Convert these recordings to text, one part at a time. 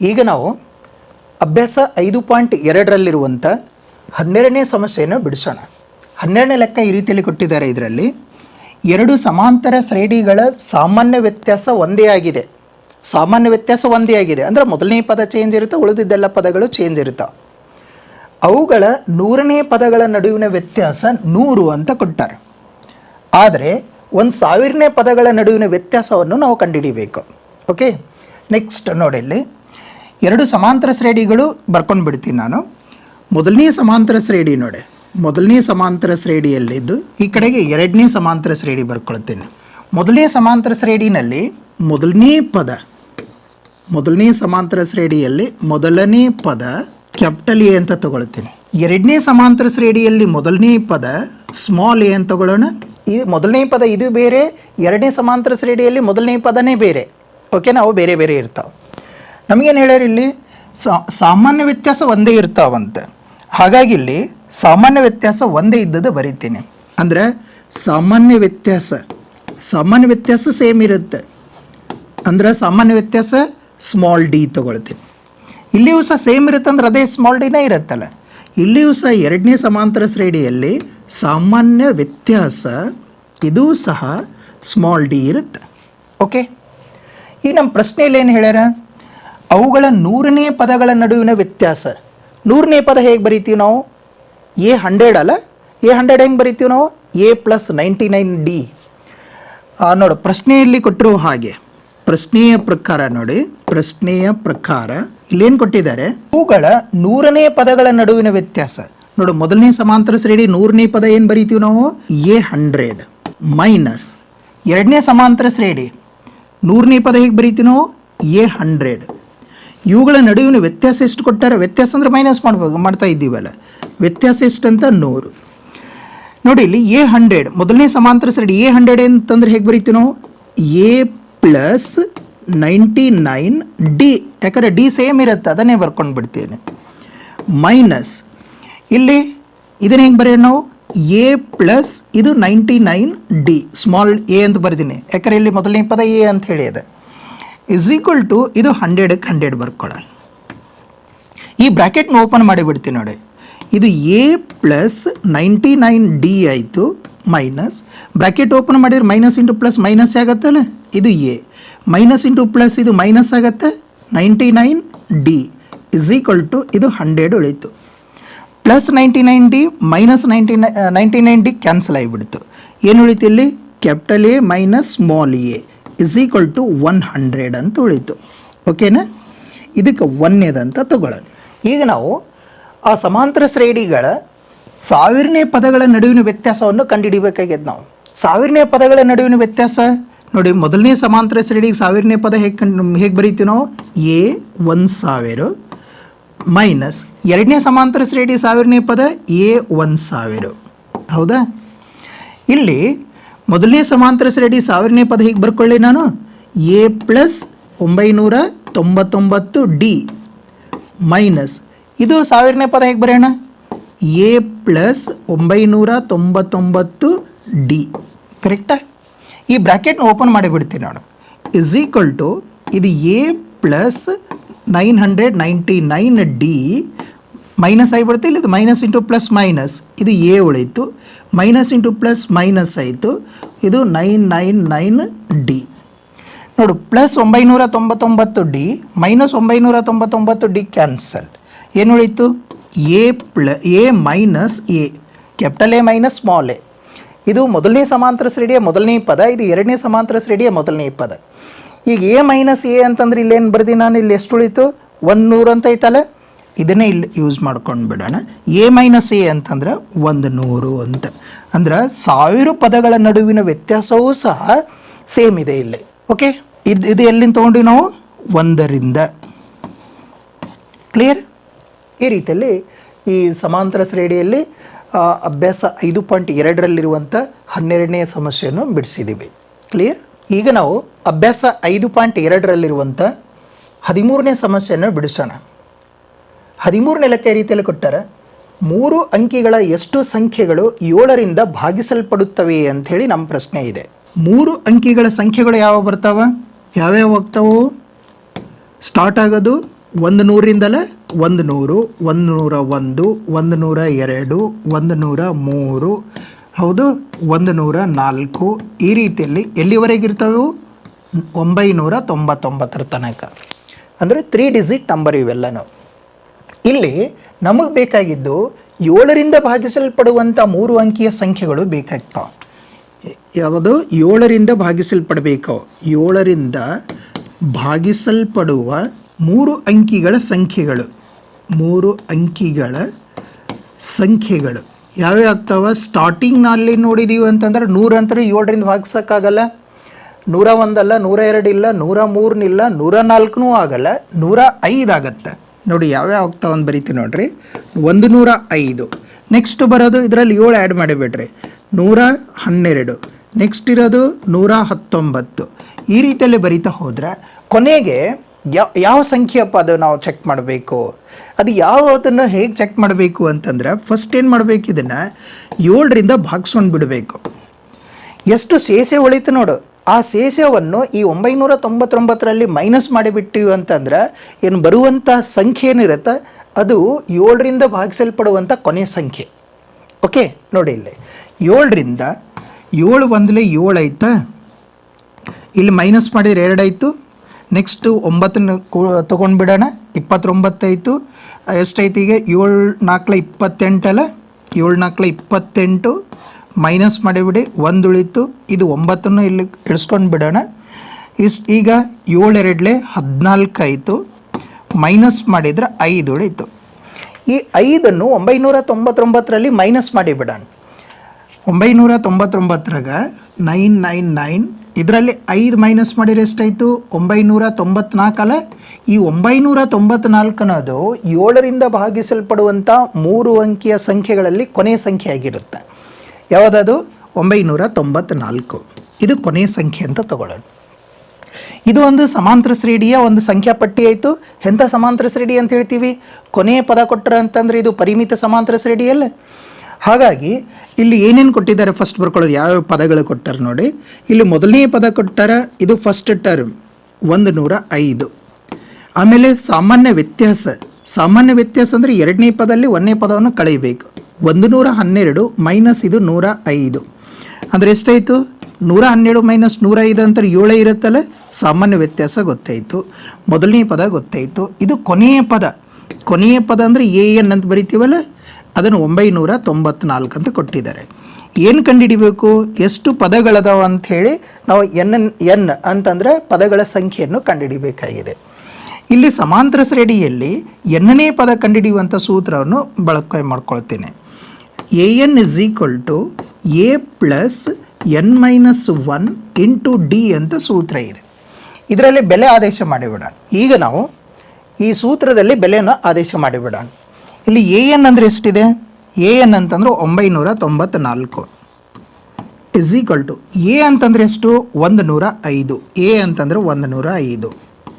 ಈಗ ನಾವು ಅಭ್ಯಾಸ ಐದು ಪಾಯಿಂಟ್ ಎರಡರಲ್ಲಿರುವಂಥ ಹನ್ನೆರಡನೇ ಸಮಸ್ಯೆಯನ್ನು ಬಿಡಿಸೋಣ. ಹನ್ನೆರಡನೇ ಲೆಕ್ಕ ಈ ರೀತಿಯಲ್ಲಿ ಕೊಟ್ಟಿದ್ದಾರೆ ಇದರಲ್ಲಿ. ಎರಡು ಸಮಾಂತರ ಶ್ರೇಣಿಗಳ ಸಾಮಾನ್ಯ ವ್ಯತ್ಯಾಸ ಒಂದೇ ಆಗಿದೆ. ಸಾಮಾನ್ಯ ವ್ಯತ್ಯಾಸ ಒಂದೇ ಆಗಿದೆ. ಅಂದರೆ ಮೊದಲನೇ ಪದ ಚೇಂಜ್ ಇರುತ್ತೆ, ಉಳಿದಿದ್ದೆಲ್ಲ ಪದಗಳು ಚೇಂಜ್ ಇರುತ್ತವೆ ಅವುಗಳ ನೂರನೇ ಪದಗಳ ನಡುವಿನ ವ್ಯತ್ಯಾಸ ನೂರು ಅಂತ ಕೊಟ್ಟಾರೆ ಆದರೆ ಒಂದು ಸಾವಿರನೇ ಪದಗಳ ನಡುವಿನ ವ್ಯತ್ಯಾಸವನ್ನು ನಾವು ಕಂಡುಹಿಡಿಬೇಕು. ಓಕೆ ನೆಕ್ಸ್ಟ್ ನೋಡಿ ಇಲ್ಲಿ ಎರಡು ಸಮಾಂತರ ಶ್ರೇಣಿಗಳು ಬರ್ಕೊಂಡು ಬಿಡ್ತೀನಿ ನಾನು. ಮೊದಲನೇ ಸಮಾಂತರ ಶ್ರೇಣಿ ನೋಡಿ. ಮೊದಲನೇ ಸಮಾಂತರ ಶ್ರೇಣಿಯಲ್ಲಿದ್ದು ಈ ಕಡೆಗೆ ಎರಡನೇ ಸಮಾಂತರ ಶ್ರೇಣಿ ಬರ್ಕೊಳ್ತೀನಿ. ಮೊದಲನೇ ಸಮಾಂತರ ಶ್ರೇಣಿನಲ್ಲಿ ಮೊದಲನೇ ಪದ, ಮೊದಲನೇ ಸಮಾಂತರ ಶ್ರೇಣಿಯಲ್ಲಿ ಮೊದಲನೇ ಪದ ಕ್ಯಾಪಿಟಲ್ ಎ ಅಂತ ತಗೊಳ್ತೀನಿ. ಎರಡನೇ ಸಮಾಂತರ ಶ್ರೇಣಿಯಲ್ಲಿ ಮೊದಲನೇ ಪದ ಸ್ಮಾಲ್ ಎ ಅಂತ ತಗೊಳ್ಳೋಣ. ಈ ಮೊದಲನೇ ಪದ ಇದು ಬೇರೆ, ಎರಡನೇ ಸಮಾಂತರ ಶ್ರೇಣಿಯಲ್ಲಿ ಮೊದಲನೇ ಪದನೇ ಬೇರೆ. ಓಕೆ ನಾವು ಬೇರೆ ಬೇರೆ ಇರ್ತಾವೆ. ನಮಗೇನು ಹೇಳ್ಯಾರ ಇಲ್ಲಿ? ಸಾಮಾನ್ಯ ವ್ಯತ್ಯಾಸ ಒಂದೇ ಇರ್ತಾವಂತೆ. ಹಾಗಾಗಿ ಇಲ್ಲಿ ಸಾಮಾನ್ಯ ವ್ಯತ್ಯಾಸ ಒಂದೇ ಇದ್ದದ್ದು ಬರೀತೀನಿ. ಅಂದರೆ ಸಾಮಾನ್ಯ ವ್ಯತ್ಯಾಸ ಸಾಮಾನ್ಯ ವ್ಯತ್ಯಾಸ ಸೇಮ್ ಇರುತ್ತೆ. ಅಂದ್ರೆ ಸಾಮಾನ್ಯ ವ್ಯತ್ಯಾಸ ಸ್ಮಾಲ್ ಡಿ ತಗೊಳ್ತೀನಿ. ಇಲ್ಲಿಯೂ ಸಹ ಸೇಮ್ ಇರುತ್ತೆ ಅಂದ್ರೆ ಅದೇ ಸ್ಮಾಲ್ ಡಿನೇ ಇರುತ್ತಲ್ಲ. ಇಲ್ಲಿಯೂ ಸಹ ಎರಡನೇ ಸಮಾಂತರ ಶ್ರೇಣಿಯಲ್ಲಿ ಸಾಮಾನ್ಯ ವ್ಯತ್ಯಾಸ, ಇದೂ ಸಹ ಸ್ಮಾಲ್ ಡಿ ಇರುತ್ತೆ. ಓಕೆ ಈ ನಮ್ಮ ಪ್ರಶ್ನೆಯಲ್ಲಿ ಏನು ಹೇಳ್ಯಾರ? ಅವುಗಳ ನೂರನೇ ಪದಗಳ ನಡುವಿನ ವ್ಯತ್ಯಾಸ. ನೂರನೇ ಪದ ಹೇಗೆ ಬರಿತೀವಿ ನಾವು? ಎ ಹಂಡ್ರೆಡ್ ಅಲ್ಲ? ಎ ಹಂಡ್ರೆಡ್ ಹೆಂಗೆ ಬರಿತೀವಿ ನಾವು? A plus ninety nine D. ನೋಡು, ಪ್ರಶ್ನೆಯಲ್ಲಿ ಕೊಟ್ಟಿರುವ ಹಾಗೆ. ಪ್ರಶ್ನೆಯ ಪ್ರಕಾರ ನೋಡಿ. ಪ್ರಶ್ನೆಯ ಪ್ರಕಾರ ಇಲ್ಲೇನು ಕೊಟ್ಟಿದ್ದಾರೆ? ಅವುಗಳ ನೂರನೇ ಪದಗಳ ನಡುವಿನ ವ್ಯತ್ಯಾಸ. ನೋಡು, ಮೊದಲನೇ ಸಮಾಂತರ ಶ್ರೇಣಿ ನೂರನೇ ಪದ ಏನು ಬರಿತೀವಿ ನಾವು? ಎ ಹಂಡ್ರೆಡ್ ಮೈನಸ್ ಎರಡನೇ ಸಮಾಂತರ ಶ್ರೇಣಿ ನೂರನೇ ಪದ ಹೇಗೆ ಬರಿತೀವಿ ನಾವು? A hundred. ಇವುಗಳ ನಡುವಿನ ವ್ಯತ್ಯಾಸ ಎಷ್ಟು ಕೊಟ್ಟಾರೆ? ವ್ಯತ್ಯಾಸ ಅಂದರೆ ಮೈನಸ್ ಮಾಡ್ಬೇಕು ಮಾಡ್ತಾ ಇದ್ದೀವಲ್ಲ. ವ್ಯತ್ಯಾಸ ಎಷ್ಟು ಅಂತ ನೂರು. ನೋಡಿ, ಇಲ್ಲಿ ಎ ಹಂಡ್ರೆಡ್ ಮೊದಲನೇ ಸಮಾಂತರ ಸರ್ ಎ ಹಂಡ್ರೆಡ್ ಅಂತಂದ್ರೆ ಹೇಗೆ ಬರೀತೀವಿ ನಾವು? A plus ninety nine D ಯಾಕಂದರೆ ಡಿ ಸೇಮ್ ಇರುತ್ತೆ, ಅದನ್ನೇ ಬರ್ಕೊಂಡು ಬಿಡ್ತೀನಿ. ಮೈನಸ್ ಇಲ್ಲಿ ಇದನ್ನ ಹೆಂಗೆ ಬರೆಯೋಣ ನಾವು? ಎ ಪ್ಲಸ್ ಇದು ninety nine D small A ಅಂತ ಬರೆದಿನಿ. ಯಾಕಂದರೆ ಇಲ್ಲಿ ಮೊದಲನೇ ಪದ ಎ ಅಂತ ಹೇಳಿ ಇದೆ ಇಸ್ ಈಕ್ವಲ್ ಟು ಇದು ಹಂಡ್ರೆಡಕ್ಕೆ ಹಂಡ್ರೆಡ್ ಬರ್ಕೊಳ್ಳೋಣ. ಈ ಬ್ರ್ಯಾಕೆಟ್ನ ಓಪನ್ ಮಾಡಿಬಿಡ್ತೀನಿ ನೋಡಿ. ಇದು A plus ninety nine D ಆಯಿತು ಮೈನಸ್ ಬ್ರ್ಯಾಕೆಟ್ ಓಪನ್ ಮಾಡಿದ್ರೆ ಮೈನಸ್ ಇಂಟು ಪ್ಲಸ್ ಮೈನಸ್ ಆಗುತ್ತಲ್ಲ? ಇದು ಎ ಮೈನಸ್ ಇಂಟು ಪ್ಲಸ್ ಇದು ಮೈನಸ್ ಆಗುತ್ತೆ? Ninety nine D is equal to ಇದು ಹಂಡ್ರೆಡ್ ಉಳಿತು. Plus ninety nine D minus ninety ni ninety nine D cancel ಆಗಿಬಿಡ್ತು. ಏನು ಉಳಿತು ಇಲ್ಲಿ? Capital A minus small A is equal to one hundred ಅಂತ ಉಳಿತು. ಓಕೆನಾ ಇದಕ್ಕೆ ಒನ್ನೇದಂತ ತಗೊಳ್ಳೋಣ. ಈಗ ನಾವು ಆ ಸಮಾಂತರ ಶ್ರೇಣಿಗಳ ಸಾವಿರನೇ ಪದಗಳ ನಡುವಿನ ವ್ಯತ್ಯಾಸವನ್ನು ಕಂಡುಹಿಡಿಬೇಕಾಗ್ಯದ ನಾವು. ಸಾವಿರನೇ ಪದಗಳ ನಡುವಿನ ವ್ಯತ್ಯಾಸ? ನೋಡಿ, ಮೊದಲನೇ ಸಮಾಂತರ ಶ್ರೇಣಿಗೆ ಸಾವಿರನೇ ಪದ ಹೇಗೆ ಕಂಡು, ಹೇಗೆ ಬರೀತೀವಿ ನಾವು? ಎ ಒಂದು ಸಾವಿರ ಮೈನಸ್ ಎರಡನೇ ಸಮಾಂತರ ಶ್ರೇಣಿ ಸಾವಿರನೇ ಪದ ಎ ಒಂದು ಸಾವಿರ ಹೌದಾ? ಇಲ್ಲಿ ಮೊದಲನೇ ಸಮಾಂತರ ಸರಡಿ ಸಾವಿರನೇ ಪದ ಹೀಗೆ ಬರ್ಕೊಳ್ಳಿ ನಾನು. ಎ ಪ್ಲಸ್ ಒಂಬೈನೂರ ತೊಂಬತ್ತೊಂಬತ್ತು ಡಿ ಮೈನಸ್ ಇದು ಸಾವಿರನೇ ಪದ ಹೇಗೆ ಬರೆಯೋಣ. ಎ ಪ್ಲಸ್ ಒಂಬೈನೂರ ತೊಂಬತ್ತೊಂಬತ್ತು ಡಿ ಕರೆಕ್ಟಾ ಈ ಬ್ರ್ಯಾಕೆಟ್ನ ಓಪನ್ ಮಾಡಿಬಿಡ್ತೀನಿ ನಾನು ಇಸ್ ಈಕ್ವಲ್ ಟು ಇದು A plus nine hundred ninety nine D minus ಆಗಿಬಿಡುತ್ತೆ. ಇಲ್ಲಿ ಇದು ಮೈನಸ್ ಇಂಟು ಪ್ಲಸ್ ಮೈನಸ್ ಇದು ಎ ಉಳೀತು ಮೈನಸ್ ಇಂಟು ಪ್ಲಸ್ ಮೈನಸ್ ಆಯಿತು. ಇದು ನೈನ್ ನೈನ್ ನೈನ್ ಡಿ. ನೋಡು, ಪ್ಲಸ್ ಒಂಬೈನೂರ ತೊಂಬತ್ತೊಂಬತ್ತು ಡಿ, ಮೈನಸ್ ಒಂಬೈನೂರ ತೊಂಬತ್ತೊಂಬತ್ತು ಡಿ ಕ್ಯಾನ್ಸಲ್. ಏನು ಉಳಿತು A pl, A minus A. Capital A minus small A. ಇದು ಮೊದಲನೇ ಸಮಾಂತರ ಶ್ರೇಣಿಯ ಮೊದಲನೇ ಪದ, ಇದು ಎರಡನೇ ಸಮಾಂತರ ಶ್ರೇಣಿಯ ಮೊದಲನೇ ಪದ. ಈಗ ಎ ಮೈನಸ್ ಎ ಅಂತಂದ್ರೆ ಇಲ್ಲೇನು ಬರ್ದಿ ನಾನು? ಇಲ್ಲಿ ಎಷ್ಟು ಉಳಿತು? ಒಂದು ನೂರು ಅಂತ ಐತಲ್ಲ? ಇದನ್ನೇ ಇಲ್ಲಿ ಯೂಸ್ ಮಾಡ್ಕೊಂಡು ಬಿಡೋಣ. ಎ ಮೈನಸ್ ಎ ಅಂತಂದ್ರೆ ಒಂದು ನೂರು ಅಂತ. ಅಂದ್ರೆ ಸಾವಿರ ಪದಗಳ ನಡುವಿನ ವ್ಯತ್ಯಾಸವೂ ಸಹ ಸೇಮ್ ಇದೆ ಇಲ್ಲಿ. ಓಕೆ ಇದು ಇದು ಎಲ್ಲಿಂದ ತೊಗೊಂಡ್ವಿ ನಾವು? ಒಂದರಿಂದ. ಕ್ಲಿಯರ್ ಈ ರೀತಿಯಲ್ಲಿ ಈ ಸಮಾಂತರ ಶ್ರೇಣಿಯಲ್ಲಿ ಅಭ್ಯಾಸ ಐದು ಪಾಯಿಂಟ್ ಎರಡರಲ್ಲಿರುವಂಥ ಹನ್ನೆರಡನೇ ಸಮಸ್ಯೆಯನ್ನು ಬಿಡಿಸಿದ್ದೀವಿ ಕ್ಲಿಯರ್ ಈಗ ನಾವು ಅಭ್ಯಾಸ ಐದು ಪಾಯಿಂಟ್ ಎರಡರಲ್ಲಿರುವಂಥ ಹದಿಮೂರನೇ ಸಮಸ್ಯೆಯನ್ನು ಬಿಡಿಸೋಣ. ಹದಿಮೂರನೇ ನೆಲಕ್ಕೆ ರೀತಿಯಲ್ಲಿ ಕೊಟ್ಟಾರೆ, ಮೂರು ಅಂಕಿಗಳ ಎಷ್ಟು ಸಂಖ್ಯೆಗಳು ಏಳರಿಂದ ಭಾಗಿಸಲ್ಪಡುತ್ತವೆ ಅಂಥೇಳಿ ನಮ್ಮ ಪ್ರಶ್ನೆ ಇದೆ. ಮೂರು ಅಂಕಿಗಳ ಸಂಖ್ಯೆಗಳು ಯಾವ ಬರ್ತಾವ? ಯಾವ್ಯಾವ ಹೋಗ್ತಾವು ಸ್ಟಾರ್ಟ್ ಆಗೋದು ಒಂದು ನೂರಿಂದಲೇ ಒಂದು ನೂರು, ಒಂದು ನೂರ ಒಂದು ಒಂದು ನೂರ ಎರಡು, ಒಂದು ನೂರ ಮೂರು, ಹೌದು, ಒಂದು ನೂರ ನಾಲ್ಕು, ಈ ರೀತಿಯಲ್ಲಿ ಎಲ್ಲಿವರೆಗೆ ಇರ್ತವೆ? ಇವು? ಒಂಬೈನೂರ ತೊಂಬತ್ತೊಂಬತ್ತರ ತನಕ. ಅಂದರೆ ತ್ರೀ ಡಿಜಿಟ್ ನಂಬರ್ ಇವೆಲ್ಲನೂ. ಇಲ್ಲಿ ನಮಗೆ ಬೇಕಾಗಿದ್ದು ಏಳರಿಂದ ಭಾಗಿಸಲ್ಪಡುವಂಥ ಮೂರು ಅಂಕಿಯ ಸಂಖ್ಯೆಗಳು ಬೇಕಾಗ್ತಾವೆ ಯಾವುದು? ಏಳರಿಂದ ಭಾಗಿಸಲ್ಪಡಬೇಕು. ಏಳರಿಂದ ಭಾಗಿಸಲ್ಪಡುವ ಮೂರು ಅಂಕಿಗಳ ಸಂಖ್ಯೆಗಳು. ಮೂರು ಅಂಕಿಗಳ ಸಂಖ್ಯೆಗಳು. ಯಾವ್ಯಾವ ಆಗ್ತಾವ? ಸ್ಟಾರ್ಟಿಂಗ್ನಲ್ಲಿ ನೋಡಿದೀವಿ ಅಂತಂದ್ರೆ ನೂರ ಅಂತಾರೆ ಏಳರಿಂದ ಭಾಗಿಸೋಕ್ಕಾಗಲ್ಲ. ನೂರ ಒಂದಲ್ಲ, ನೂರ ಎರಡಿಲ್ಲ ನೂರ ಮೂರನಿಲ್ಲ ನೂರ ನಾಲ್ಕನೂ ಆಗಲ್ಲ, ನೂರ ಐದಾಗತ್ತೆ ನೋಡಿ ಯಾವ್ಯಾವ ಆಗ್ತಾವ ಅಂತ ಬರೀತೀನಿ ನೋಡ್ರಿ. ಒಂದು ನೂರ ಐದು. ನೆಕ್ಸ್ಟ್ ಬರೋದು ಇದರಲ್ಲಿ ಏಳು ಆ್ಯಡ್ ಮಾಡಿಬಿಡ್ರಿ ನೂರ ಹನ್ನೆರಡು. ನೆಕ್ಸ್ಟ್ ಇರೋದು ನೂರ ಹತ್ತೊಂಬತ್ತು. ಈ ರೀತಿಯಲ್ಲಿ ಬರೀತಾ ಹೋದ್ರೆ ಕೊನೆಗೆ ಯಾವ ಯಾವ ಸಂಖ್ಯೆಯಪ್ಪ ಅದು ನಾವು ಚೆಕ್ ಮಾಡಬೇಕು? ಅದು ಯಾವುದನ್ನು ಹೇಗೆ ಚೆಕ್ ಮಾಡಬೇಕು ಅಂತಂದ್ರೆ ಫಸ್ಟ್ ಏನು ಮಾಡಬೇಕು ಇದನ್ನು ಏಳರಿಂದ ಭಾಗಿಸ್ಕೊಂಡು ಬಿಡಬೇಕು ಎಷ್ಟು ಸೇಸೆ ಉಳಿತು ನೋಡು. ಆ ಶೇಷವನ್ನು ಈ ಒಂಬೈನೂರ ತೊಂಬತ್ತೊಂಬತ್ತರಲ್ಲಿ ಮೈನಸ್ ಮಾಡಿಬಿಟ್ಟಿವಿ ಅಂತಂದ್ರೆ ಏನು ಬರುವಂಥ ಸಂಖ್ಯೆ ಏನಿರುತ್ತೆ? ಅದು ಏಳರಿಂದ ಭಾಗಿಸಲ್ಪಡುವಂಥ ಕೊನೆಯ ಸಂಖ್ಯೆ. ಓಕೆ? ನೋಡಿ ಇಲ್ಲಿ. ಏಳರಿಂದ ಏಳು ಬಂದಲೆ ಏಳು ಆಯ್ತಾ? ಇಲ್ಲಿ ಮೈನಸ್ ಮಾಡಿದ್ರೆ ಎರಡಾಯಿತು ನೆಕ್ಸ್ಟು ಒಂಬತ್ತನ್ನು ತೊಗೊಂಡ್ಬಿಡೋಣ. ಇಪ್ಪತ್ತೊಂಬತ್ತಾಯಿತು ಎಷ್ಟೈತಿ ಈಗ? ಏಳು ನಾಲ್ಕಲ ಇಪ್ಪತ್ತೆಂಟಲ್ಲ? ಏಳು ನಾಲ್ಕಲ ಇಪ್ಪತ್ತೆಂಟು. ಮೈನಸ್ ಮಾಡಿಬಿಡಿ ಒಂದು ಉಳಿತು ಇದು ಒಂಬತ್ತನ್ನು ಇಲ್ಲಿ ಇಳಿಸ್ಕೊಂಡು ಬಿಡೋಣ. ಇಷ್ಟು, ಈಗ ಏಳೆರಡಲೆ ಹದಿನಾಲ್ಕು ಆಯಿತು ಮೈನಸ್ ಮಾಡಿದರೆ ಐದು ಉಳಿತು ಈ ಐದನ್ನು ಒಂಬೈನೂರ ತೊಂಬತ್ತೊಂಬತ್ತರಲ್ಲಿ ಮೈನಸ್ ಮಾಡಿಬಿಡೋಣ ಒಂಬೈನೂರ ತೊಂಬತ್ತೊಂಬತ್ತರಾಗ ನೈನ್ ನೈನ್ ನೈನ್, ಇದರಲ್ಲಿ ಐದು ಮೈನಸ್ ಮಾಡಿದ್ರೆ ಎಷ್ಟಾಯಿತು? ಒಂಬೈನೂರ ತೊಂಬತ್ನಾಲ್ಕಲ್ಲ? ಈ ಒಂಬೈನೂರ ತೊಂಬತ್ನಾಲ್ಕನದು ಏಳರಿಂದ ಭಾಗಿಸಲ್ಪಡುವಂಥ ಮೂರು ಅಂಕಿಯ ಸಂಖ್ಯೆಗಳಲ್ಲಿ ಕೊನೆಯ ಸಂಖ್ಯೆ ಆಗಿರುತ್ತೆ ಯಾವುದದು? ಒಂಬೈನೂರ ತೊಂಬತ್ನಾಲ್ಕು ಇದು ಕೊನೆಯ ಸಂಖ್ಯೆ ಅಂತ ತಗೊಳ್ಳೋಣ. ಇದು ಒಂದು ಸಮಾಂತರ ಶ್ರೇಣಿಯ ಒಂದು ಸಂಖ್ಯಾ ಪಟ್ಟಿ ಆಯಿತು. ಎಂಥ ಸಮಾಂತರ ಶ್ರೇಣಿ ಅಂತ ಹೇಳ್ತೀವಿ? ಕೊನೆಯ ಪದ ಕೊಟ್ಟರೆ ಅಂತಂದರೆ ಇದು ಪರಿಮಿತ ಸಮಾಂತರ ಶ್ರೇಣಿಯಲ್ಲ ಹಾಗಾಗಿ, ಇಲ್ಲಿ ಏನೇನು ಕೊಟ್ಟಿದ್ದಾರೆ ಫಸ್ಟ್ ಬರ್ಕೊಳ್ಳೋದು ಯಾವ್ಯಾವ ಪದಗಳು ಕೊಟ್ಟಾರೆ ನೋಡಿ. ಇಲ್ಲಿ ಮೊದಲನೇ ಪದ ಕೊಟ್ಟಾರ, ಇದು ಫಸ್ಟ್ ಟರ್ಮ್ ಒಂದು ನೂರ ಐದು ಆಮೇಲೆ ಸಾಮಾನ್ಯ ವ್ಯತ್ಯಾಸ. ಸಾಮಾನ್ಯ ವ್ಯತ್ಯಾಸ ಅಂದರೆ ಎರಡನೇ ಪದದಲ್ಲಿ ಒಂದನೇ ಪದವನ್ನು ಕಳೆಯಬೇಕು. ಒಂದು ನೂರ ಹನ್ನೆರಡು ಮೈನಸ್ ಇದು ನೂರ ಐದು ಅಂದರೆ ಎಷ್ಟಾಯಿತು? ನೂರ ಹನ್ನೆರಡು ಮೈನಸ್ ನೂರ ಐದು ಅಂತಾರೆ ಏಳೇ ಇರುತ್ತಲ್ಲ? ಸಾಮಾನ್ಯ ವ್ಯತ್ಯಾಸ ಗೊತ್ತಾಯಿತು. ಮೊದಲನೇ ಪದ ಗೊತ್ತಾಯಿತು. ಇದು ಕೊನೆಯ ಪದ. ಕೊನೆಯ ಪದ ಅಂದರೆ ಎ ಎನ್ ಅಂತ ಬರಿತೀವಲ್ಲ? ಅದನ್ನು ಒಂಬೈನೂರ ತೊಂಬತ್ನಾಲ್ಕು ಅಂತ ಕೊಟ್ಟಿದ್ದಾರೆ. ಏನು ಕಂಡುಹಿಡಿಬೇಕು? ಎಷ್ಟು ಪದಗಳದಾವ ಅಂಥೇಳಿ ನಾವು ಎನ್ ಎನ್ ಅಂತಂದರೆ ಪದಗಳ ಸಂಖ್ಯೆಯನ್ನು ಕಂಡುಹಿಡಿಬೇಕಾಗಿದೆ. ಇಲ್ಲಿ ಸಮಾಂತರ ಶ್ರೇಣಿಯಲ್ಲಿ ಎನ್ನನೇ ಪದ ಕಂಡುಹಿಡಿಯುವಂಥ ಸೂತ್ರವನ್ನು ಬಳಕೆ ಮಾಡ್ಕೊಳ್ತೇನೆ. A N is equal to A plus N minus one into D ಅಂತ ಸೂತ್ರ ಇದೆ. ಇದರಲ್ಲಿ ಬೆಲೆ ಆದೇಶ ಮಾಡಿಬಿಡೋಣ. ಈಗ ನಾವು ಈ ಸೂತ್ರದಲ್ಲಿ ಬೆಲೆಯನ್ನು ಆದೇಶ ಮಾಡಿಬಿಡೋಣ. ಇಲ್ಲಿ ಎ ಎನ್ ಅಂದರೆ ಎಷ್ಟಿದೆ? ಎ ಎನ್ ಅಂತಂದ್ರೆ ಒಂಬೈನೂರ ತೊಂಬತ್ನಾಲ್ಕು ಇಸ್ ಈಕ್ವಲ್ ಟು ಎ ಅಂತಂದರೆ ಎಷ್ಟು? ಒಂದು ನೂರ ಐದು ಎ ಅಂತಂದರೆ ಒಂದು ನೂರ ಐದು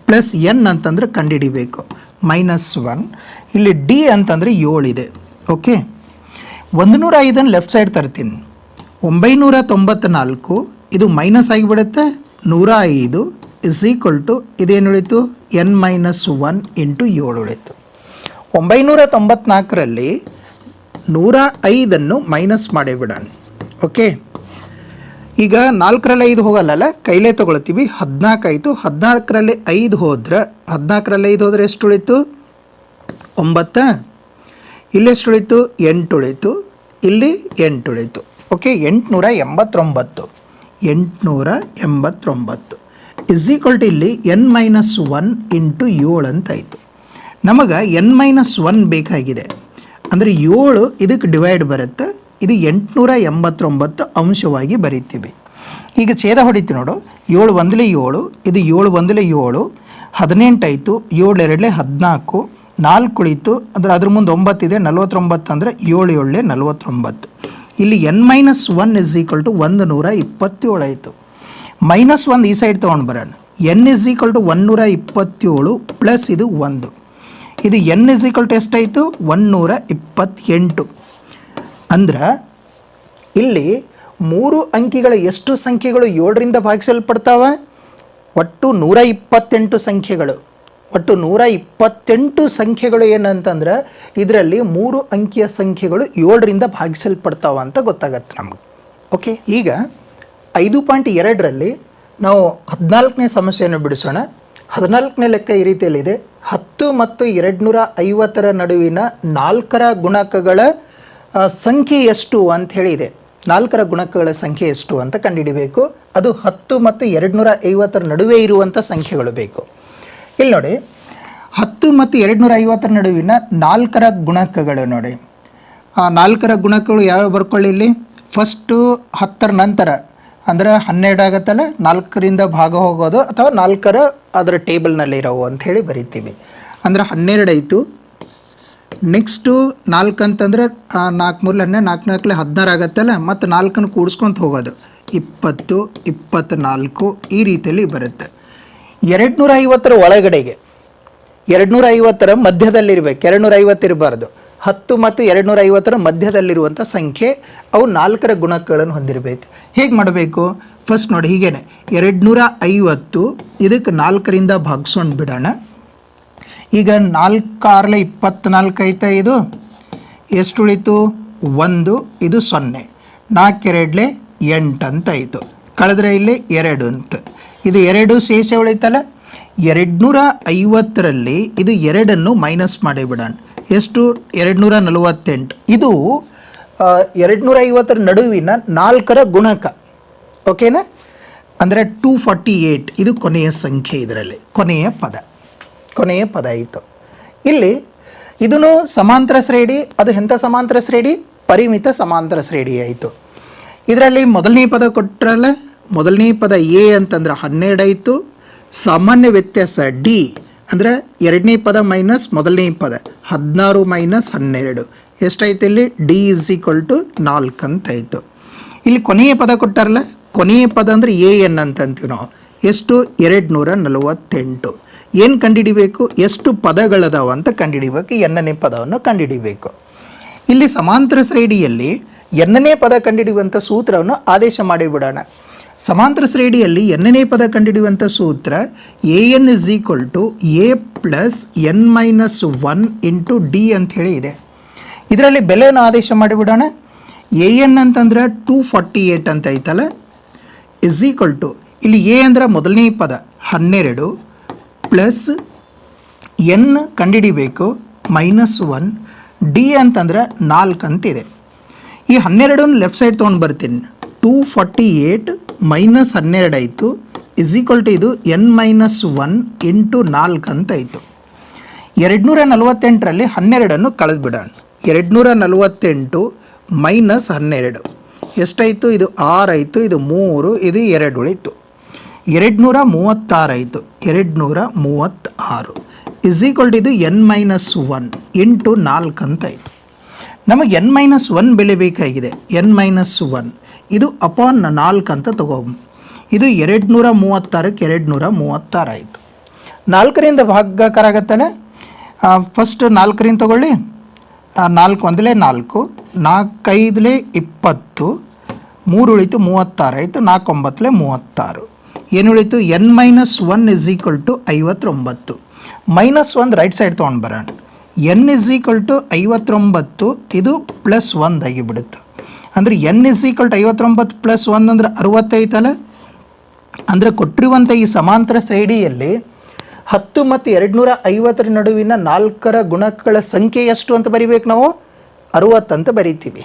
ಪ್ಲಸ್ ಎನ್ ಅಂತಂದರೆ ಕಂಡುಹಿಡಿಬೇಕು. ಮೈನಸ್ ಒನ್ ಇಲ್ಲಿ ಡಿ ಅಂತಂದರೆ ಏಳಿದೆ. ಓಕೆ ಒಂದು ನೂರ ಐದನ್ನು ಲೆಫ್ಟ್ ಸೈಡ್ ತರ್ತೀನಿ. ಒಂಬೈನೂರ ತೊಂಬತ್ನಾಲ್ಕು ಇದು ಮೈನಸ್ ಆಗಿಬಿಡುತ್ತೆ. ನೂರ ಐದು ಇಸ್ ಈಕ್ವಲ್ ಟು ಇದೇನು ಉಳಿತು? ಎನ್ ಮೈನಸ್ ಒನ್ ಇಂಟು ಏಳು ಉಳಿತು. ಒಂಬೈನೂರ ತೊಂಬತ್ನಾಲ್ಕರಲ್ಲಿ ನೂರ ಐದನ್ನು ಮೈನಸ್ ಮಾಡಿಬಿಡೋಣ ಓಕೆ ಈಗ ನಾಲ್ಕರಲ್ಲಿ ಐದು ಹೋಗಲ್ಲಲ್ಲ? ಕೈಲೇ ತೊಗೊಳ್ತೀವಿ. ಹದಿನಾಲ್ಕು ಆಯಿತು ಹದಿನಾಲ್ಕರಲ್ಲಿ ಐದು ಹೋದ್ರೆ, ಹದಿನಾಲ್ಕರಲ್ಲಿ ಐದು ಹೋದರೆ ಎಷ್ಟು ಉಳಿತು? ಒಂಬತ್ತ. ಇಲ್ಲಿ ಎಷ್ಟು ಉಳಿತು ಎಂಟು ಉಳಿತು ಇಲ್ಲಿ ಎಂಟು ಉಳಿತು ಓಕೆ ಎಂಟುನೂರ ಎಂಬತ್ತೊಂಬತ್ತು. ಎಂಟುನೂರ ಎಂಬತ್ತೊಂಬತ್ತು. ಇಸ್ ಈಕ್ವಲ್ ಟು ಇಲ್ಲಿ ಎನ್ ಮೈನಸ್ ಒನ್ ಇಂಟು ಏಳು ಅಂತಾಯಿತು ನಮಗೆ ಎನ್ ಮೈನಸ್ ಒನ್ ಬೇಕಾಗಿದೆ. ಅಂದರೆ ಏಳು ಇದಕ್ಕೆ ಡಿವೈಡ್ ಬರುತ್ತೆ. ಇದು ಎಂಟುನೂರ ಎಂಬತ್ತೊಂಬತ್ತು ಅಂಶವಾಗಿ ಬರೀತೀವಿ. ಈಗ ಛೇದ ಹೊಡಿತೀವಿ ನೋಡು. ಏಳು ಒಂದಲೇ ಏಳು, ಇದು ಏಳು ಒಂದಲೇ ಏಳು ಹದಿನೆಂಟಾಯಿತು ಏಳು ಎರಡಲೇ ಹದಿನಾಲ್ಕು ನಾಲ್ಕು ಉಳಿತು ಅಂದರೆ ಅದ್ರ ಮುಂದೆ ಒಂಬತ್ತಿದೆ ನಲ್ವತ್ತೊಂಬತ್ತು ಅಂದರೆ ಏಳು ಏಳು ನಲ್ವತ್ತೊಂಬತ್ತು. ಇಲ್ಲಿ n minus one is equal to ಒಂದು ನೂರ ಇಪ್ಪತ್ತೇಳು ಆಯಿತು. ಮೈನಸ್ ಒಂದು ಈ ಸೈಡ್ ತೊಗೊಂಡು ಬರೋಣ. ಎನ್ ಇಸ್ ಈಕ್ವಲ್ ಟು ಒನ್ನೂರ ಇಪ್ಪತ್ತೇಳು ಪ್ಲಸ್ ಇದು ಒಂದು. ಇದು ಎನ್ ಇಸ್ ಈಕ್ವಲ್ ಟು ಎಷ್ಟಾಯಿತು ಒನ್ನೂರ ಇಪ್ಪತ್ತೆಂಟು. ಅಂದ್ರೆ ಇಲ್ಲಿ ಮೂರು ಅಂಕಿಗಳ ಎಷ್ಟು ಸಂಖ್ಯೆಗಳು ಏಳರಿಂದ ಭಾಗಿಸಲ್ಪಡ್ತಾವೆ? ಒಟ್ಟು ನೂರ ಇಪ್ಪತ್ತೆಂಟು ಸಂಖ್ಯೆಗಳು. ಒಟ್ಟು ನೂರ ಇಪ್ಪತ್ತೆಂಟು ಸಂಖ್ಯೆಗಳು ಏನಂತಂದ್ರೆ ಇದರಲ್ಲಿ ಮೂರು ಅಂಕಿಯ ಸಂಖ್ಯೆಗಳು ಏಳರಿಂದ ಭಾಗಿಸಲ್ಪಡ್ತಾವ ಅಂತ ಗೊತ್ತಾಗತ್ತೆ ನಮಗೆ. ಓಕೆ ಈಗ ಐದು ಪಾಯಿಂಟ್ ಎರಡರಲ್ಲಿ ನಾವು ಹದಿನಾಲ್ಕನೇ ಸಮಸ್ಯೆಯನ್ನು ಬಿಡಿಸೋಣ. ಹದಿನಾಲ್ಕನೇ ಲೆಕ್ಕ ಈ ರೀತಿಯಲ್ಲಿದೆ. ಹತ್ತು ಮತ್ತು ಎರಡುನೂರ ಐವತ್ತರ ನಡುವಿನ ನಾಲ್ಕರ ಗುಣಕಗಳ ಸಂಖ್ಯೆ ಎಷ್ಟು ಅಂತ ಹೇಳಿದೆ ನಾಲ್ಕರ ಗುಣಕಗಳ ಸಂಖ್ಯೆ ಎಷ್ಟು ಅಂತ ಕಂಡುಹಿಡಿಬೇಕು. ಅದು ಹತ್ತು ಮತ್ತು ಎರಡುನೂರ ಐವತ್ತರ ನಡುವೆ ಇರುವಂಥ ಸಂಖ್ಯೆಗಳು ಬೇಕು. ಇಲ್ಲಿ ನೋಡಿ, ಹತ್ತು ಮತ್ತು ಎರಡುನೂರ ಐವತ್ತರ ನಡುವಿನ ನಾಲ್ಕರ ಗುಣಕಗಳು ನೋಡಿ. ಆ ನಾಲ್ಕರ ಗುಣಕಗಳು ಯಾವ್ಯಾವ ಬರ್ಕೊಳ್ಳಿ ಇಲ್ಲಿ? ಫಸ್ಟು ಹತ್ತರ ನಂತರ, ಅಂದರೆ ಹನ್ನೆರಡು ಆಗತ್ತಲ್ಲ, ನಾಲ್ಕರಿಂದ ಭಾಗ ಹೋಗೋದು ಅಥವಾ ನಾಲ್ಕರ ಅದರ ಟೇಬಲ್ನಲ್ಲಿ ಇರೋವು ಅಂತ ಹೇಳಿ ಬರಿತೀವಿ. ಅಂದ್ರೆ ಹನ್ನೆರಡು ಆಯಿತು. ನೆಕ್ಸ್ಟು ನಾಲ್ಕು ಅಂತಂದ್ರೆ ನಾಲ್ಕು ಮೂರಲೆ ಹನ್ನೆರಡು ನಾಲ್ಕು ನಾಲ್ಕಲೆ ಹದಿನಾರು ಆಗತ್ತಲ್ಲ, ಮತ್ತು ನಾಲ್ಕನ್ನು ಕೂಡಿಸ್ಕೊಂತ ಹೋಗೋದು. ಇಪ್ಪತ್ತು ಇಪ್ಪತ್ತ್ನಾಲ್ಕು ಈ ರೀತಿಯಲ್ಲಿ ಬರುತ್ತೆ. ಎರಡು ನೂರ ಐವತ್ತರ ಒಳಗಡೆಗೆ ಎರಡು ನೂರ ಐವತ್ತರ ಮಧ್ಯದಲ್ಲಿರ್ಬೇಕು ಎರಡು ಐವತ್ತಿರಬಾರ್ದು ಹತ್ತು ಮತ್ತು ಎರಡು ನೂರ ಐವತ್ತರ ಮಧ್ಯದಲ್ಲಿರುವಂಥ ಸಂಖ್ಯೆ, ಅವು ನಾಲ್ಕರ ಗುಣಕಗಳನ್ನು ಹೊಂದಿರಬೇಕು. ಹೇಗೆ ಮಾಡಬೇಕು? ಫಸ್ಟ್ ನೋಡಿ, ಹೀಗೇನೆ. ಎರಡ್ನೂರ ಐವತ್ತು ಇದಕ್ಕೆ ನಾಲ್ಕರಿಂದ ಭಾಗಿಸ್ಕೊಂಡು ಬಿಡೋಣ. ಈಗ ನಾಲ್ಕಾರಲೆ ಇಪ್ಪತ್ತ್ನಾಲ್ಕು ಐತೆ ಇದು? ಎಷ್ಟು ಉಳಿತು ಒಂದು, ಇದು ಸೊನ್ನೆ. ನಾಲ್ಕೆರಡ್ಲೆ ಎಂಟು ಅಂತ ಆಯಿತು ಕಳೆದ್ರೆ ಇಲ್ಲಿ ಎರಡು ಅಂತ. ಇದು ಎರಡು ಶೇಷ ಉಳಿತಲ್ಲ? ಎರಡುನೂರ ಐವತ್ತರಲ್ಲಿ ಇದು ಎರಡನ್ನು ಮೈನಸ್ ಮಾಡಿಬಿಡೋಣ. ಎಷ್ಟು? ಎರಡುನೂರ ನಲವತ್ತೆಂಟು ಇದು ಎರಡುನೂರ ಐವತ್ತರ ನಡುವಿನ ನಾಲ್ಕರ ಗುಣಕ. ಓಕೆನಾ? ಅಂದರೆ ಟೂ ಫಾರ್ಟಿ ಏಯ್ಟ್ ಇದು ಕೊನೆಯ ಸಂಖ್ಯೆ ಇದರಲ್ಲಿ. ಕೊನೆಯ ಪದ. ಕೊನೆಯ ಪದ ಆಯಿತು. ಇಲ್ಲಿ, ಇದನ್ನು ಸಮಾಂತರ ಶ್ರೇಣಿ, ಅದು ಎಂಥ ಸಮಾಂತರ ಶ್ರೇಣಿ? ಪರಿಮಿತ ಸಮಾಂತರ ಶ್ರೇಣಿ ಆಯಿತು. ಇದರಲ್ಲಿ ಮೊದಲನೇ ಪದ ಕೊಟ್ಟರಲ್ಲ ಮೊದಲನೇ ಪದ ಎ ಅಂತಂದ್ರೆ ಹನ್ನೆರಡು ಆಯಿತು ಸಾಮಾನ್ಯ ವ್ಯತ್ಯಾಸ ಡಿ ಅಂದರೆ ಎರಡನೇ ಪದ ಮೈನಸ್ ಮೊದಲನೇ ಪದ ಹದಿನಾರು ಮೈನಸ್ ಹನ್ನೆರಡು. ಎಷ್ಟಾಯ್ತು ಇಲ್ಲಿ? ಡಿ ಇಸ್ ಈಕ್ವಲ್ ಟು ನಾಲ್ಕು ಅಂತ ಆಯಿತು ಇಲ್ಲಿ ಕೊನೆಯ ಪದ ಕೊಟ್ಟಾರಲ್ಲ? ಕೊನೆಯ ಪದ ಅಂದರೆ ಎ ಎನ್ ಅಂತಂತೀವಿ ನಾವು. ಎಷ್ಟು? ಎರಡು ನೂರ ನಲವತ್ತೆಂಟು. ಏನು ಕಂಡುಹಿಡಿಬೇಕು ಎಷ್ಟು ಪದಗಳದಾವ ಅಂತ ಕಂಡುಹಿಡಿಬೇಕು ಎನ್ನನೇ ಪದವನ್ನು ಕಂಡುಹಿಡಿಬೇಕು ಇಲ್ಲಿ ಸಮಾಂತರ ಶ್ರೇಣಿಯಲ್ಲಿ ಎನ್ನನೇ ಪದ ಕಂಡುಹಿಡಿಯುವಂಥ ಸೂತ್ರವನ್ನು ಆದೇಶ ಮಾಡಿಬಿಡೋಣ ಸಮಾಂತರ ಶ್ರೇಣಿಯಲ್ಲಿ ಎನ್ನನೇ ಪದ ಕಂಡುಹಿಡಿಯುವಂಥ ಸೂತ್ರ a n is equal to a plus n minus one into d ಅಂಥೇಳಿ ಇದೆ. ಇದರಲ್ಲಿ ಬೆಲೆಯನ್ನು ಆದೇಶ ಮಾಡಿಬಿಡೋಣ. ಎ ಎನ್ ಅಂತಂದ್ರೆ ಟೂ ಫಾರ್ಟಿ ಏಯ್ಟ್ ಅಂತ ಐತಲ್ಲ? ಇಸ್ ಈಕ್ವಲ್ ಟು ಇಲ್ಲಿ ಎ ಅಂದ್ರೆ ಮೊದಲನೇ ಪದ, ಹನ್ನೆರಡು ಪ್ಲಸ್ ಎನ್ ಕಂಡುಹಿಡಿಬೇಕು ಮೈನಸ್ ಒನ್ ಡಿ ಅಂತಂದ್ರೆ ನಾಲ್ಕು ಅಂತಿದೆ. ಈ ಹನ್ನೆರಡನ್ನು ಲೆಫ್ಟ್ ಸೈಡ್ ತೊಗೊಂಡು ಬರ್ತೀನಿ. ಟೂ ಫಾರ್ಟಿ ಏಯ್ಟ್ ಮೈನಸ್ ಹನ್ನೆರಡು ಆಯಿತು ಇಸ್ ಈಕ್ವಲ್ ಟು ಇದು ಎನ್ ಮೈನಸ್ ಒನ್ ಇಂಟು ನಾಲ್ಕು ಅಂತ ಆಯಿತು. ಎರಡುನೂರ ನಲವತ್ತೆಂಟರಲ್ಲಿ ಹನ್ನೆರಡನ್ನು ಕಳೆದುಬಿಡೋಣ. ಎರಡುನೂರ ನಲವತ್ತೆಂಟು ಮೈನಸ್ ಹನ್ನೆರಡು. ಎಷ್ಟಾಯಿತು? ಇದು ಆರಾಯಿತು ಇದು ಮೂರು, ಇದು ಎರಡು ಉಳಿತು. ಎರಡುನೂರ ಮೂವತ್ತಾರಾಯಿತು ಎರಡುನೂರ ಮೂವತ್ತಾರು ಇಸ್ ಈಕ್ವಲ್ ಟು ಇದು ಎನ್ ಮೈನಸ್ ಒನ್ ಇಂಟು ನಾಲ್ಕು ಅಂತ ಆಯಿತು. ನಮಗೆ ಎನ್ ಮೈನಸ್ ಒನ್ ಬೆಲೆ ಬೇಕಾಗಿದೆ. ಎನ್ ಮೈನಸ್ ಒನ್ ಇದು ಅಪಾನ್ ನಾಲ್ಕು ಅಂತ ತಗೋಬ ಇದು ಎರಡು ನೂರ ಮೂವತ್ತಾರಕ್ಕೆ ಎರಡು ನೂರ ಮೂವತ್ತಾರು ಆಯಿತು. ನಾಲ್ಕರಿಂದ ಭಾಗಕರಾಗತ್ತಾನೆ? ಫಸ್ಟ್ ನಾಲ್ಕರಿಂದ ತಗೊಳ್ಳಿ. ನಾಲ್ಕು ಒಂದಲೇ ನಾಲ್ಕು, ನಾಲ್ಕೈದಲೇ ಇಪ್ಪತ್ತು ಮೂರು ಉಳಿತು ಮೂವತ್ತಾರು ಆಯಿತು ಒಂಬತ್ತಲೇ ಮೂವತ್ತಾರು. ಏನು ಉಳಿತು n minus one is equal to ಐವತ್ತೊಂಬತ್ತು. ಮೈನಸ್ ಒಂದು ರೈಟ್ ಸೈಡ್ ತೊಗೊಂಡು ಬರೋಣ. ಎನ್ ಇಸ್ ಈಕ್ವಲ್ ಟು ಐವತ್ತೊಂಬತ್ತು, ಇದು ಪ್ಲಸ್ ಒಂದು ಆಗಿಬಿಡುತ್ತೆ. ಅಂದರೆ ಎನ್ ಇಸ್ ಈಕ್ವಲ್ ಟು ಐವತ್ತೊಂಬತ್ತು ಪ್ಲಸ್ ಒಂದು ಅಂದ್ರೆ ಅರವತ್ತೈತಲ್ಲ ಅಂದರೆ ಕೊಟ್ಟಿರುವಂಥ ಈ ಸಮಾಂತರ ಶ್ರೇಣಿಯಲ್ಲಿ ಹತ್ತು ಮತ್ತು ಎರಡುನೂರ ಐವತ್ತರ ನಡುವಿನ ನಾಲ್ಕರ ಗುಣಕಗಳ ಸಂಖ್ಯೆ ಎಷ್ಟು ಅಂತ ಬರಿಬೇಕು ನಾವು? ಅರುವತ್ತು ಅಂತ ಬರಿತೀವಿ.